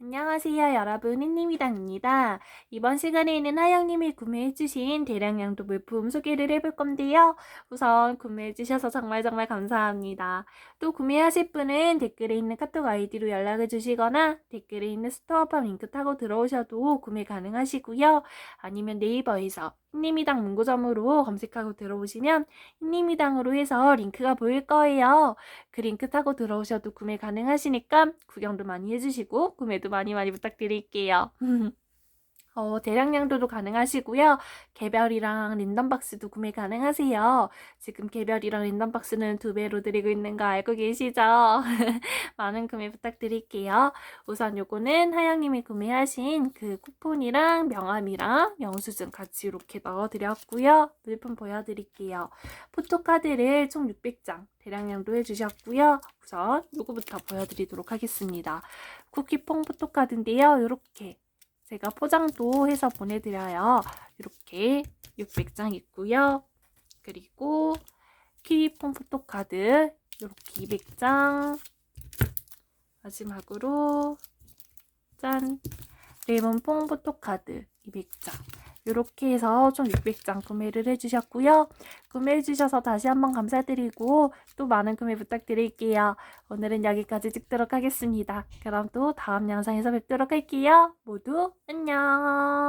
안녕하세요 여러분 흰님이당입니다. 이번 시간에는 하영님이 구매해주신 대량량도 물품 소개를 해볼 건데요. 우선 구매해주셔서 정말 정말 감사합니다. 또 구매하실 분은 댓글에 있는 카톡 아이디로 연락을 주시거나 댓글에 있는 스토어팜 링크 타고 들어오셔도 구매 가능하시고요. 아니면 네이버에서 흰님이당 문구점으로 검색하고 들어오시면 흰님이당으로 해서 링크가 보일 거예요. 그 링크 타고 들어오셔도 구매 가능하시니까 구경도 많이 해주시고 구매도 많이 많이 부탁드릴게요. 어, 대량량도도 가능하시고요. 개별이랑 랜덤박스도 구매 가능하세요. 지금 개별이랑 랜덤박스는 두 배로 드리고 있는 거 알고 계시죠? 많은 구매 부탁드릴게요. 우선 요거는 하영님이 구매하신 그 쿠폰이랑 명함이랑 영수증 같이 이렇게 넣어드렸고요. 물품 보여드릴게요. 포토카드를 총 600장 대량량도 해주셨고요. 우선 요거부터 보여드리도록 하겠습니다. 쿠키퐁 포토카드인데요. 이렇게 제가 포장도 해서 보내드려요. 이렇게 600장 있고요. 그리고 키위폰 포토카드 이렇게 200장 마지막으로 짠 레몬퐁 포토카드 200장 이렇게 해서 총 600장 구매를 해주셨고요. 구매해주셔서 다시 한번 감사드리고 또 많은 구매 부탁드릴게요. 오늘은 여기까지 찍도록 하겠습니다. 그럼 또 다음 영상에서 뵙도록 할게요. 모두 안녕.